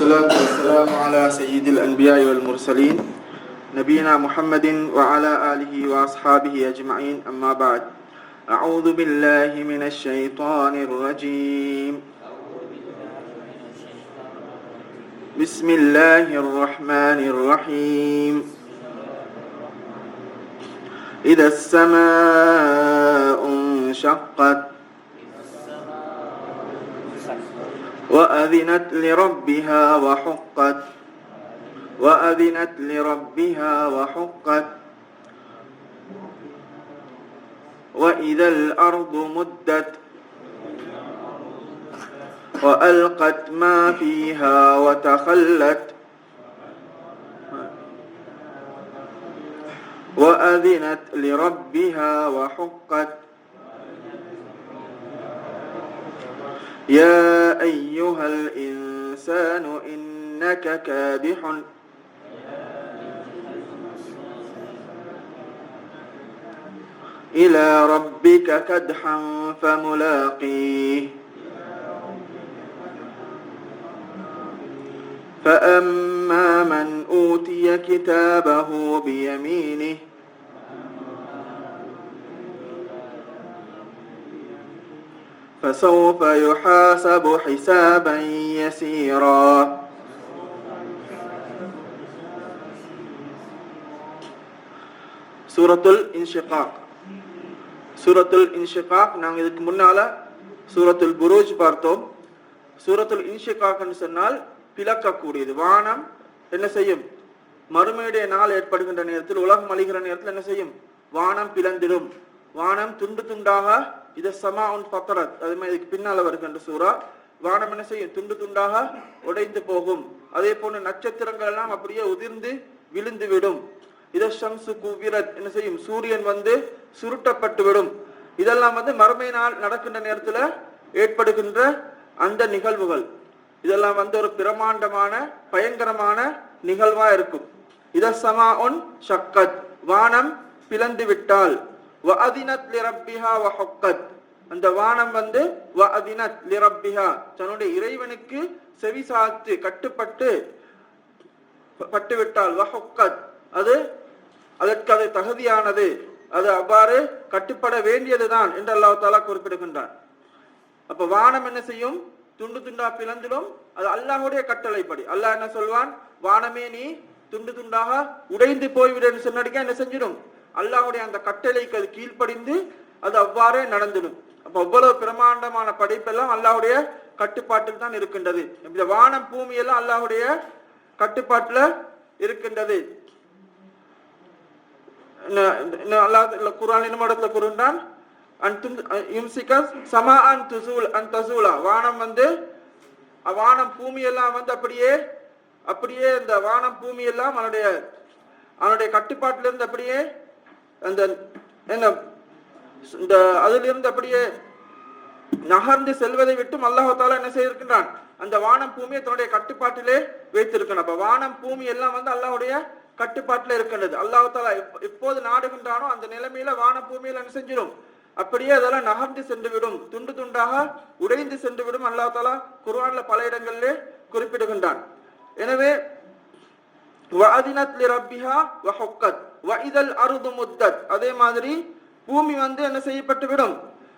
والصلاة والسلام على سيد الأنبياء والمرسلين نبينا محمد وعلى آله وأصحابه أجمعين أما بعد. أعوذ بالله من الشيطان الرجيم. بسم الله الرحمن الرحيم. إذا السماء انشقت وأذنت لربها وحقت وأذنت لربها وحقت. وإذا الأرض مدت وألقت ما فيها وتخلت. وأذنت لربها وحقت. يا أيها الإنسان إنك كادح. إلى ربك كدحا فملاقيه. فأما من أوتي كتابه بيمينه فسوف يحاسب حسابا يسيرا சூரத்துல் இன்ஷிகாக் சூரத்துல் இன்ஷிகாக் நாங்கள் இதுக்கு முன்னால சூரத்துல் புரூஜ் பார்த்தோம் சூரத்துல் இன்ஷிகாக்னு சொன்னால் பிளக்கக்கூடியது வானம் என்ன செய்யும் மறுமையுடைய நாள் ஏற்படுகின்ற நேரத்தில் உலகம் அழிகிற நேரத்தில் என்ன செய்யும் வானம் பிளந்திடும் வானம் துண்டு துண்டாக இதை சமா உன் பத்தரத் அது மாதிரி இதுக்கு பின்னால வருகின்ற சூறா. வானம் என்ன செய்யும்? துண்டு துண்டாக உடைந்து போகும். அதே போன்று நட்சத்திரங்கள் எல்லாம் அப்படியே உதிர்ந்து விழுந்து விடும். இத ஷம்சு குவிரத் என்ன செய்யும்? சூரியன் வந்து சுருட்டப்பட்டு விடும். இதெல்லாம் வந்து மறுமை நாள் நடக்கின்ற நேரத்துல ஏற்படுகின்ற அந்த நிகழ்வுகள். இதெல்லாம் வந்து ஒரு பிரமாண்டமான பயங்கரமான நிகழ்வா இருக்கும். இத சமா உன் ஷக்கத். வானம் பிளந்து விட்டால். வஅதினத் லிரப்பிஹா வஹக்கத் அந்த வானம் வந்து தன்னுடைய இறைவனுக்கு செவி சாத்து கட்டுப்பட்டு பட்டுவிட்டால் வஹொக்கத். அது அதற்கு அது தகுதியானது. அது அவ்வாறு கட்டுப்பட வேண்டியதுதான் என்று அல்லாஹ் தாலா குறிப்பிடுகின்றார் அப்ப வானம் என்ன செய்யும்? துண்டு துண்டா பிளந்திலும் அது அல்லாஹுடைய கட்டளைப்படி. அல்லாஹ் என்ன சொல்வான்? வானமே நீ துண்டு துண்டாக உடைந்து போய்விடுன்னு சொன்னடிக்க என்ன செஞ்சிடும்? அல்லாஹுடைய அந்த கட்டளைக்கு அது கீழ்ப்படிந்து அது அவ்வாறே நடந்துடும். அப்ப அவ்வளவு பிரமாண்டமான படைப்பெல்லாம் அல்லாஹுடைய கட்டுப்பாட்டில் தான் இருக்கின்றது. இந்த வானம் பூமி எல்லாம் அல்லாஹுடைய கட்டுப்பாட்டுல இருக்கின்றது. அல்லாஹ் குரான் என்ன இடத்துல கூறுகின்றான்? சமா அன் துசூல் அன் தசூலா. வானம் வந்து வானம் பூமி எல்லாம் வந்து அப்படியே அப்படியே இந்த வானம் பூமி எல்லாம் அவனுடைய அவனுடைய கட்டுப்பாட்டிலிருந்து அப்படியே அந்த என்ன இந்த அதிலிருந்து அப்படியே நகர்ந்து செல்வதை விட்டும் அல்லாஹால என்ன செய்திருக்கின்றான்? அந்த வானம் பூமியை தன்னுடைய கட்டுப்பாட்டிலே வைத்திருக்கணும் அப்ப வானம் பூமி எல்லாம் வந்து அல்லாஹுடைய கட்டுப்பாட்டில் இருக்கின்றது. அல்லாஹால எப்போது நாடுகின்றானோ அந்த நிலைமையில வான பூமியில என்ன செஞ்சிடும்? அப்படியே அதெல்லாம் நகர்ந்து சென்று விடும் துண்டு துண்டாக உடைந்து சென்று விடும் அல்லா தாலா பல இடங்களிலே குறிப்பிடுகின்றான். எனவே அதே மாதிரி பூமி வந்து என்ன செய்யப்பட்டு விடும்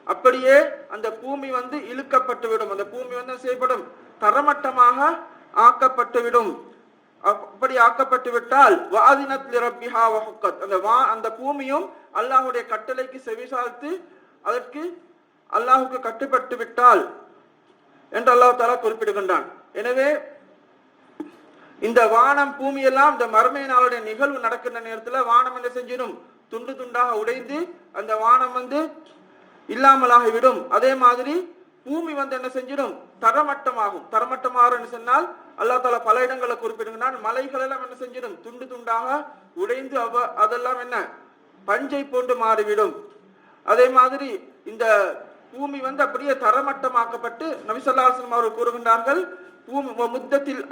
அப்படியே அந்த பூமி வந்து இழுக்கப்பட்டு விடும் அந்த பூமி வந்து செய்யப்படும்? தரமட்டமாக ஆக்கப்பட்டு விடும் அப்படி ஆக்கப்பட்டு விட்டால் அந்த வா அந்த பூமியும் அல்லாஹுடைய கட்டளைக்கு செவிசாய்த்து அதற்கு அல்லாஹுக்கு கட்டுப்பட்டு விட்டால் என்று அல்லாஹ் தாலா குறிப்பிடுகின்றான். எனவே இந்த வானம் பூமி எல்லாம் இந்த மறுமை நாளுடைய நிகழ்வு நடக்கின்ற நேரத்தில் வானம் என்ன செஞ்சிடும்? துண்டு துண்டாக உடைந்து அந்த வானம் வந்து இல்லாமலாகிவிடும். அதே மாதிரி பூமி வந்து என்ன செஞ்சிடும்? தரமட்டமாகும். தரமட்டமாகும் சொன்னால் அல்லா தால பல இடங்களை குறிப்பிடுகிறான் மலைகள் எல்லாம் என்ன செஞ்சிடும்? துண்டு துண்டாக உடைந்து அவ அதெல்லாம் என்ன? பஞ்சை போன்று மாறிவிடும். அதே மாதிரி இந்த பூமி வந்து அப்படியே தரமட்டமாக்கப்பட்டு நபிசல்லாசனம் அவர்கள் கூறுகின்றார்கள் பூமி முத்தத்தில்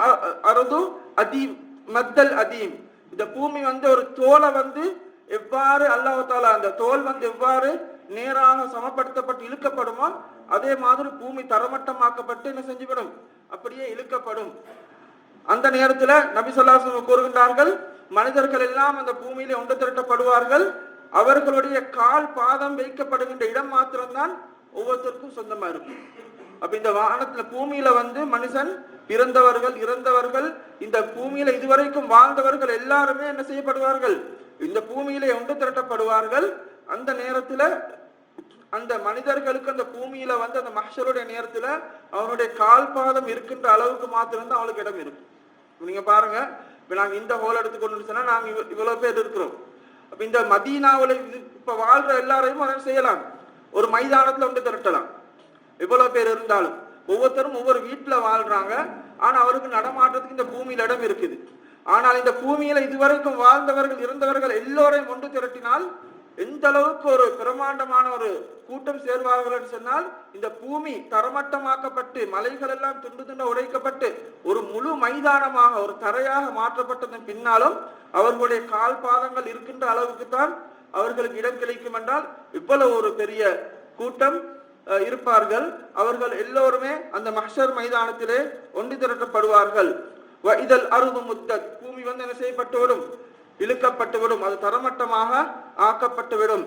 அருது அதீம் மத்தல் அதீம். இந்த பூமி வந்து ஒரு தோலை வந்து எவ்வாறு அல்லாஹால அந்த தோல் வந்து எவ்வாறு நேராக சமப்படுத்தப்பட்டு இழுக்கப்படுமோ அதே மாதிரி பூமி தரமட்டமாக்கப்பட்டு என்ன செஞ்சுவிடும்? அப்படியே இழுக்கப்படும். அந்த நேரத்துல நபிசல்லாசம் கூறுகின்றார்கள் மனிதர்கள் எல்லாம் அந்த பூமியிலே ஒன்று திரட்டப்படுவார்கள். அவர்களுடைய கால் பாதம் வைக்கப்படுகின்ற இடம் மாத்திரம்தான் ஒவ்வொருத்தருக்கும் சொந்தமா இருக்கும். அப்ப இந்த வானத்துல பூமியில வந்து மனுஷன் பிறந்தவர்கள் இறந்தவர்கள் இந்த பூமியில இதுவரைக்கும் வாழ்ந்தவர்கள் எல்லாருமே என்ன செய்யப்படுவார்கள்? இந்த பூமியிலே ஒன்று திரட்டப்படுவார்கள்? அந்த நேரத்துல அந்த மனிதர்களுக்கு அந்த பூமியில வந்து அந்த மஹ்ஷருடைய நேரத்துல அவனுடைய கால் பாதம் இருக்கின்ற அளவுக்கு மாத்திரம்தான் அவளுக்கு இடம் இருக்கும். நீங்க பாருங்க இப்ப நாங்க இந்த ஹோல் எடுத்துக்கொண்டு சொன்னா நாங்க இவ்வளவு பேர் இருக்கிறோம். அப்ப இந்த மதீனாவில் இது- இப்ப வாழ்ற எல்லாரையும் அதை செய்யலாம். ஒரு மைதானத்துல வந்து திரட்டலாம். எவ்வளவு பேர் இருந்தாலும். ஒவ்வொருத்தரும் ஒவ்வொரு வீட்டுல வாழ்றாங்க. ஆனா அவருக்கு நடமாட்டத்துக்கு இந்த பூமியில இடம் இருக்குது. ஆனால் இந்த பூமியில இதுவரைக்கும் வாழ்ந்தவர்கள் இருந்தவர்கள் எல்லோரையும் ஒன்று திரட்டினால் எந்த அளவுக்கு ஒரு பிரமாண்டமான ஒரு கூட்டம் சேர்வார்கள் என்று சொன்னால் இந்த பூமி தரமட்டமாக்கப்பட்டு மலைகள் எல்லாம் துண்டு துண்டு உடைக்கப்பட்டு ஒரு முழு மைதானமாக ஒரு தரையாக மாற்றப்பட்டதன் பின்னாலும் அவர்களுடைய கால் பாதங்கள் இருக்கின்ற அளவுக்கு தான் அவர்களுக்கு இடம் கிடைக்கும் என்றால் இவ்வளவு ஒரு பெரிய கூட்டம் அஹ், இருப்பார்கள். அவர்கள் எல்லோருமே அந்த மஹர் மைதானத்திலே ஒன்று திரட்டப்படுவார்கள். இதழ் அருது முத்தத். பூமி வந்து என்ன செய்யப்பட்டுவிடும் இழுக்கப்பட்டுவிடும் அது தரமட்டமாக ஆக்கப்பட்டுவிடும்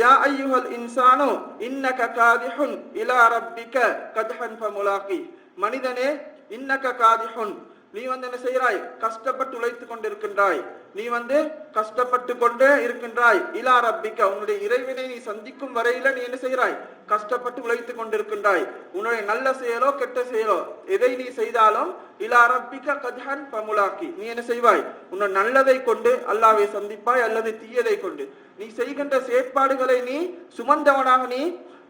யா ஐயுஹல் இன்சானோ இன்னக காதிஹுன் இலா ரப்பிக்க கதஹன் ஃபமுலாகி. மனிதனே இன்னக காதிஹுன். நீ வந்து என்ன செய்கிறாய்? கஷ்டப்பட்டு உழைத்து கொண்டிருக்கின்றாய். நீ வந்து கஷ்டப்பட்டு கொண்டே இருக்கின்றாய். இலா ரப்பிக்க உன்னுடைய இறைவனை நீ சந்திக்கும் வரையில நீ என்ன செய்கிறாய்? கஷ்டப்பட்டு உழைத்து கொண்டிருக்கின்றாய். உன்னுடைய நல்ல செயலோ கெட்ட செயலோ எதை நீ செய்தாலும் இலா ரப்பிக்க கத்ஹன் பமுலாக்கி. நீ என்ன செய்வாய்? உன்னை நல்லதை கொண்டு அல்லாவை சந்திப்பாய் அல்லது தீயதை கொண்டு. நீ செய்கின்ற செயற்பாடுகளை நீ சுமந்தவனாக நீ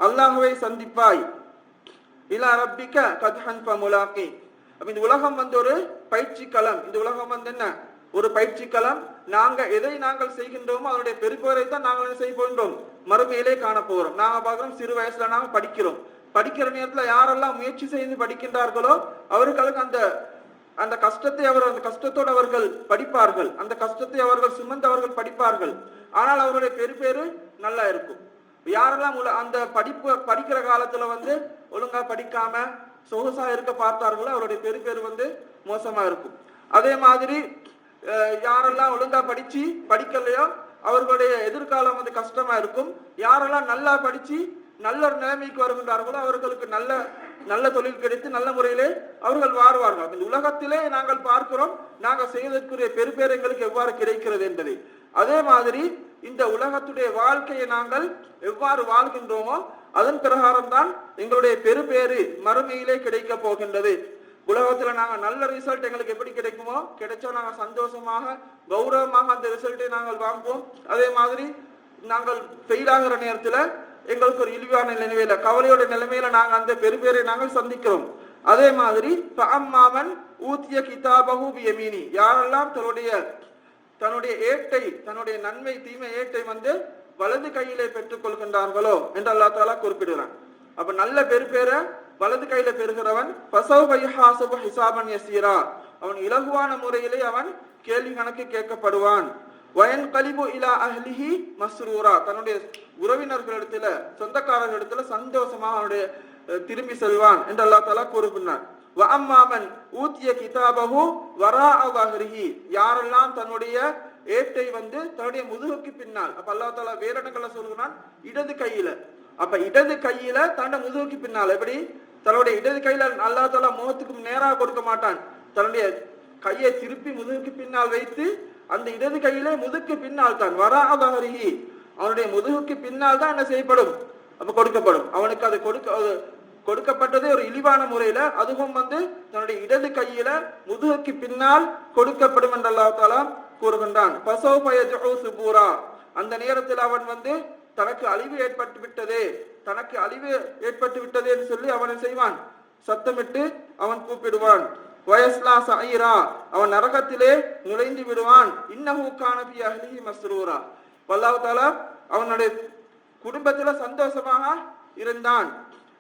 அல்லாஹுவை சந்திப்பாய். இலா ரப்பிக்க கத்ஹன் பமுலாக்கி. அப்ப இந்த உலகம் வந்து ஒரு பயிற்சி களம் இந்த உலகம் வந்து என்ன? ஒரு பயிற்சி களம் நாங்க எதை நாங்கள் செய்கின்றோமோ அதனுடைய பெருப்பவரை தான் நாங்கள் என்ன செய்ய போகின்றோம்? மறுமையிலே காண போகிறோம். நாங்க பாக்குறோம் சிறு வயசுல நாங்க படிக்கிறோம். படிக்கிற நேரத்துல யாரெல்லாம் முயற்சி செய்து படிக்கின்றார்களோ அவர்களுக்கு அந்த அந்த கஷ்டத்தை அவர் அந்த கஷ்டத்தோடு அவர்கள் படிப்பார்கள். அந்த கஷ்டத்தை அவர்கள் சுமந்து அவர்கள் படிப்பார்கள். ஆனால் அவருடைய பெருபேரு நல்லா இருக்கும். யாரெல்லாம் அந்த படிப்பு படிக்கிற காலத்துல வந்து ஒழுங்கா படிக்காம சொகுசா இருக்க பார்த்தார்களோ அவருடைய பெருபேரு வந்து மோசமா இருக்கும். அதே மாதிரி யாரெல்லாம் ஒழுங்கா படிச்சு படிக்கலையோ அவர்களுடைய எதிர்காலம் வந்து கஷ்டமா இருக்கும். யாரெல்லாம் நல்லா படிச்சு நல்ல ஒரு நிலைமைக்கு வருகின்றார்களோ அவர்களுக்கு நல்ல நல்ல தொழில் கிடைத்து நல்ல முறையிலே அவர்கள் வாழ்வார்கள். இந்த உலகத்திலே நாங்கள் பார்க்கிறோம் நாங்கள் செய்வதற்குரிய பெருபேர் எங்களுக்கு எவ்வாறு கிடைக்கிறது என்பதை. அதே மாதிரி இந்த உலகத்துடைய வாழ்க்கையை நாங்கள் எவ்வாறு வாழ்கின்றோமோ அதன் பிரகாரம் தான் எங்களுடைய பெருபேறு மறுமையிலே கிடைக்க போகின்றது. உலகத்துல நாங்க நல்ல ரிசல்ட் எங்களுக்கு எப்படி கிடைக்குமோ கிடைச்சா நாங்க சந்தோஷமாக கௌரவமாக அந்த ரிசல்ட்டை நாங்கள் வாங்குவோம். அதே மாதிரி நாங்கள் ஃபெயில் ஆகிற நேரத்துல எங்களுக்கு ஒரு இழிவான நிலைமையில கவலையோட நிலைமையில நாங்க அந்த பெருபேரை நாங்கள் சந்திக்கிறோம். அதே மாதிரி அம்மாமன் ஊத்திய கிதாபகு பியமீனி. யாரெல்லாம் தன்னுடைய தன்னுடைய ஏட்டை தன்னுடைய நன்மை தீமை ஏட்டை வந்து வலது கையிலே பெற்றுக் கொள்கின்றார்களோ என்று அல்லா தாலா குறிப்பிடுகிறான். அப்ப நல்ல பெருபேரை வலது கையில பெறுகிறவன் பசவ் ஹிசாபன் யசீரா. அவன் இலகுவான முறையிலே அவன் கேள்வி கணக்கு கேட்கப்படுவான். வயன் கலிபு இலா அஹ்லிஹி மஸ்ரூரா. தன்னுடைய உறவினர்களிடத்துல சொந்தக்காரர்களிடத்துல சந்தோஷமா அவனுடைய திரும்பி செல்வான் என்று அல்லா தாலா கூறுகின்றான். வ அம்மாமன் ஊத்திய கிதாபகு வரா வஹ்ரிஹி. யாரெல்லாம் தன்னுடைய ஏட்டை வந்து தன்னுடைய முதுகுக்கு பின்னால். அப்ப அல்லா தாலா வேற இடங்கள்ல சொல்கிறான் இடது கையில. அப்ப இடது கையில தன்னுடைய முதுகுக்கு பின்னால். எப்படி? தன்னுடைய இடது கையில அல்லாஹ் தாலா முகத்துக்கு நேராக கொடுக்க மாட்டான். தன்னுடைய கையை திருப்பி முதுகுக்கு பின்னால் வைத்து அந்த இடது கையில முதுக்கு பின்னால் தான். வராதகரிகி அவனுடைய முதுகுக்கு பின்னால் தான் என்ன செய்யப்படும்? அப்ப கொடுக்கப்படும். அவனுக்கு அது கொடுக்க கொடுக்கப்பட்டதே ஒரு இழிவான முறையில அதுவும் வந்து தன்னுடைய இடது கையில முதுகுக்கு பின்னால் கொடுக்கப்படும் என்று அல்லாஹ் தாலா கூறுகின்றான். பசோ சுபூரா. அந்த நேரத்தில் அவன் வந்து தனக்கு அழிவு ஏற்பட்டு விட்டதே தனக்கு அழிவு ஏற்பட்டு விட்டதே என்று சொல்லி அவனை செய்வான்? சத்தமிட்டு அவன் கூப்பிடுவான். வயஸ்லா சாயிரா அவன் நரகத்திலே நுழைந்து விடுவான். இன்னஹு கானபி அஹ்லிஹி மஸ்ரூரா. அல்லாஹ் தாலா அவனுடைய குடும்பத்துல சந்தோஷமாக இருந்தான்.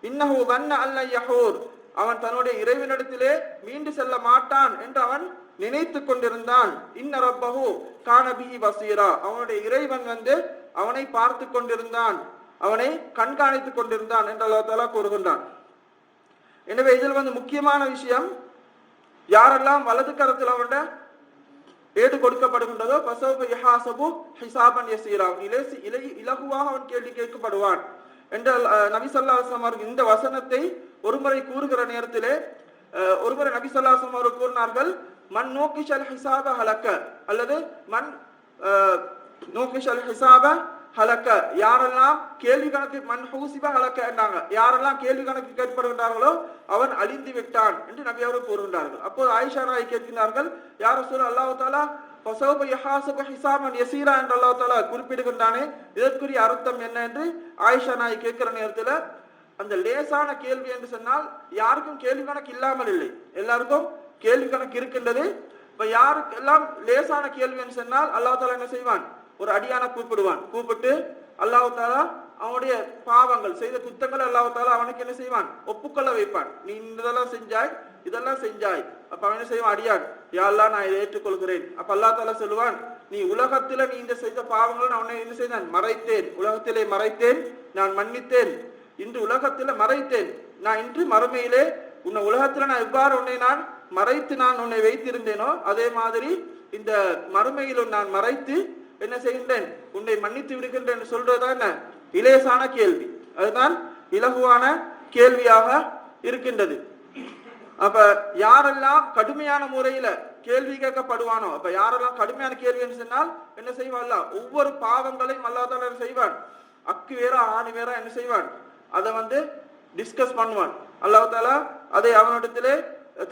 இன்னஹு வன்ன அல்ல யஹூர். அவன் தன்னுடைய இறைவனிடத்திலே மீண்டு செல்ல மாட்டான் என்று அவன் நினைத்து கொண்டிருந்தான் இன்னரப்பகு ரப்பஹு வசீரா அவனுடைய இறைவன் வந்து அவனை பார்த்து கொண்டிருந்தான். அவனை கண்காணித்துக் கொண்டிருந்தான் என்று அல்லா தாலா கூறுகின்றான். எனவே இதில் வந்து முக்கியமான விஷயம் யாரெல்லாம் வலது கரத்தில் அவருடைய ஏடு கொடுக்கப்படுகின்றதோ பசவு யஹாசபு ஹிசாபன் யசீரா. இலேசி இலை இலகுவாக அவன் கேள்வி கேட்கப்படுவான் என்ற அஹ், நபி அவர்கள் இந்த வசனத்தை ஒருமுறை கூறுகிற நேரத்திலே ஒருமுறை நபி அவர்கள் கூறினார்கள் மண் நோக்கிஷல் ஹிசாப ஹலக்க அல்லது மண் நோக்கிஷல் ஹிசாப ஹலக்க யாரெல்லாம் கேள்வி கணக்கு மண் ஹூசிப ஹலக்க என்றாங்க யாரெல்லாம் கேள்வி கணக்கு கேட்படுகின்றார்களோ அவன் அழிந்து விட்டான் என்று நபி அவர்கள் கூறுகின்றார்கள். அப்போது ஆயிஷா ராய் கேட்கின்றார்கள் யார் சொல் அல்லாஹு தாலா பசோப யஹாசப ஹிசாமன் யசீரா என்று அல்லாஹ் தாலா குறிப்பிடுகின்றானே இதற்குரிய அர்த்தம் என்ன என்று ஆயிஷா நாய் கேட்கிற நேரத்தில் அந்த லேசான கேள்வி என்று சொன்னால் யாருக்கும் கேள்வி கணக்கு இல்லாமல் இல்லை. எல்லாருக்கும் கேள்வி கணக்கு இருக்கின்றது. இப்ப யாருக்கெல்லாம் லேசான கேள்வி என்று சொன்னால் அல்லா தாலா என்ன செய்வான்? ஒரு அடியான கூப்பிடுவான். கூப்பிட்டு அல்லாஹு தாலா அவனுடைய பாவங்கள் செய்த குத்தங்கள் அல்லாஹு தாலா அவனுக்கு என்ன செய்வான்? ஒப்புக்கொள்ள வைப்பான். நீ இதெல்லாம் செஞ்சாய் இதெல்லாம் செஞ்சாய். அப்ப அவன் என்ன செய்வான்? அடியான் யாரெல்லாம் நான் இதை ஏற்றுக்கொள்கிறேன். அப்ப அல்லா தாலா சொல்லுவான் நீ உலகத்துல நீ இந்த செய்த பாவங்கள் அவனை என்ன செய்தான்? மறைத்தேன். உலகத்திலே மறைத்தேன். நான் மன்னித்தேன். இன்று உலகத்துல மறைத்தேன். நான் இன்று மறுமையிலே உன்னை உலகத்துல நான் எவ்வாறு உன்னை நான் மறைத்து நான் உன்னை வைத்திருந்தேனோ அதே மாதிரி இந்த மறுமையிலும் நான் மறைத்து என்ன செய்கின்றேன்? உன்னை மன்னித்து விடுகின்றேன் சொல்றதா என்ன? இலேசான கேள்வி. அதுதான் இலகுவான கேள்வியாக இருக்கின்றது. அப்ப யாரெல்லாம் கடுமையான முறையில கேள்வி கேட்கப்படுவானோ அப்ப யாரெல்லாம் கடுமையான கேள்வி சொன்னால் என்ன செய்வான்ல ஒவ்வொரு பாவங்களையும் அல்லாதால செய்வான்? அக்கு வேற ஆணி வேற என்ன செய்வான்? அதை வந்து டிஸ்கஸ் பண்ணுவான். அல்லாஹால அதை அவனிடத்திலே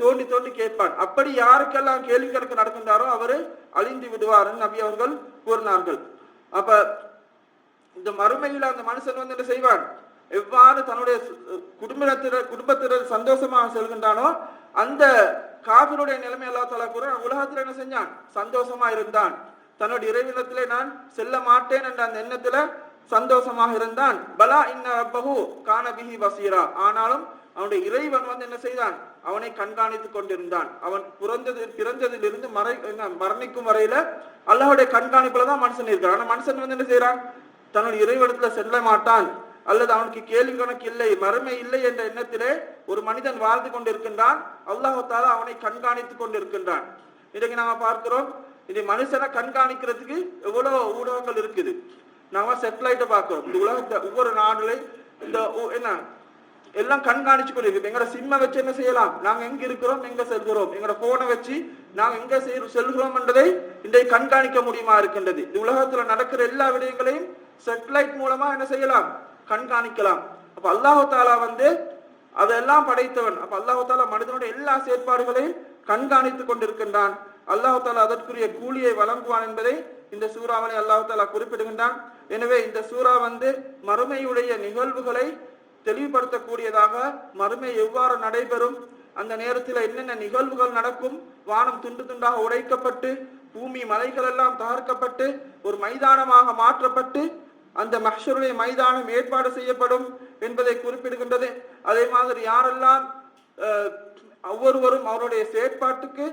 தோண்டி தோண்டி கேட்பான். அப்படி யாருக்கெல்லாம் கேள்வி கணக்கு நடக்கின்றாரோ அவரு அழிந்து விடுவார் நபி அவர்கள் கூறினார்கள். அப்ப இந்த மறுமையில் அந்த மனுஷன் வந்து என்ன செய்வான்? எவ்வாறு தன்னுடைய குடும்பத்தினர் குடும்பத்தினர் சந்தோஷமாக செல்கின்றானோ அந்த காபிருடைய நிலைமை அல்லா தலா கூற உலகத்துல என்ன செஞ்சான்? சந்தோஷமா இருந்தான். தன்னுடைய இறைவினத்திலே நான் செல்ல மாட்டேன் என்ற அந்த எண்ணத்துல சந்தோஷமாக இருந்தான். பலா இன்ன பகு கான பிஹி பசீரா. ஆனாலும் அவனுடைய இறைவன் வந்து என்ன செய்தான்? அவனை கண்காணித்துக் கொண்டிருந்தான். அவன் பிறந்தது பிறந்ததிலிருந்து மறை என்ன மரணிக்கும் வரையில அல்லாஹுடைய கண்காணிப்புல தான் மனுஷன் இருக்கிறான் ஆனா மனுஷன் வந்து என்ன செய்யறான் தன்னுடைய இறைவனத்துல செல்ல மாட்டான். அல்லது அவனுக்கு கேள்வி கணக்கு இல்லை மறுமை இல்லை என்ற எண்ணத்திலே ஒரு மனிதன் வாழ்ந்து கொண்டிருக்கின்றான். அல்லாஹால அவனை கண்காணித்துக் கொண்டிருக்கின்றான். இன்றைக்கு நாம பார்க்கிறோம் இது மனுஷனை கண்காணிக்கிறதுக்கு எவ்வளவு ஊடகங்கள் இருக்குது. நாம செட்டலைட்டை பார்க்கிறோம். இந்த உலகத்தை ஒவ்வொரு நாடுலையும் இந்த என்ன எல்லாம் கண்காணிச்சு கொண்டிருக்கு எங்களோட சிம்மை வச்சு என்ன செய்யலாம்? நாங்க எங்க இருக்கிறோம்? எங்க செல்கிறோம்? எங்களோட போனை வச்சு நாங்க எங்க செல்கிறோம் என்பதை இன்றைக்கு கண்காணிக்க முடியுமா இருக்கின்றது? இந்த உலகத்துல நடக்கிற எல்லா விடயங்களையும் சேட்டலைட் மூலமா என்ன செய்யலாம்? கண்காணிக்கலாம். அப்ப அல்லாஹு தாலா வந்து அதெல்லாம் படைத்தவன். அப்ப அல்லாஹு தாலா மனிதனுடைய எல்லா செயற்பாடுகளையும் கண்காணித்துக் கொண்டிருக்கின்றான். அல்லாஹு தாலா அதற்குரிய கூலியை வழங்குவான் என்பதை இந்த சூறாவனை அல்லாஹு தாலா குறிப்பிடுகின்றான். எனவே இந்த சூறா வந்து மறுமையுடைய நிகழ்வுகளை தெளிவுபடுத்தக்கூடியதாக மறுமை எவ்வாறு நடைபெறும்? அந்த நேரத்தில் என்னென்ன நிகழ்வுகள் நடக்கும்? வானம் துண்டு துண்டாக உடைக்கப்பட்டு பூமி மலைகள் எல்லாம் தகர்க்கப்பட்டு ஒரு மைதானமாக மாற்றப்பட்டு அந்த மஹ்ஷருடைய மைதானம் ஏற்பாடு செய்யப்படும் என்பதை குறிப்பிடுகின்றது. அதே மாதிரி யாரெல்லாம் அஹ், ஒவ்வொருவரும் அவருடைய செயற்பாட்டுக்கு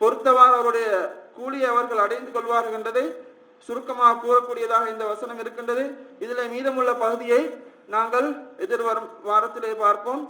பொருத்தவாறு அவருடைய கூலியை அவர்கள் அடைந்து கொள்வார்கள் என்றதை சுருக்கமாக கூறக்கூடியதாக இந்த வசனம் இருக்கின்றது. இதில் மீதமுள்ள பகுதியை நாங்கள் எதிர்வரும் வாரத்திலே பார்ப்போம்.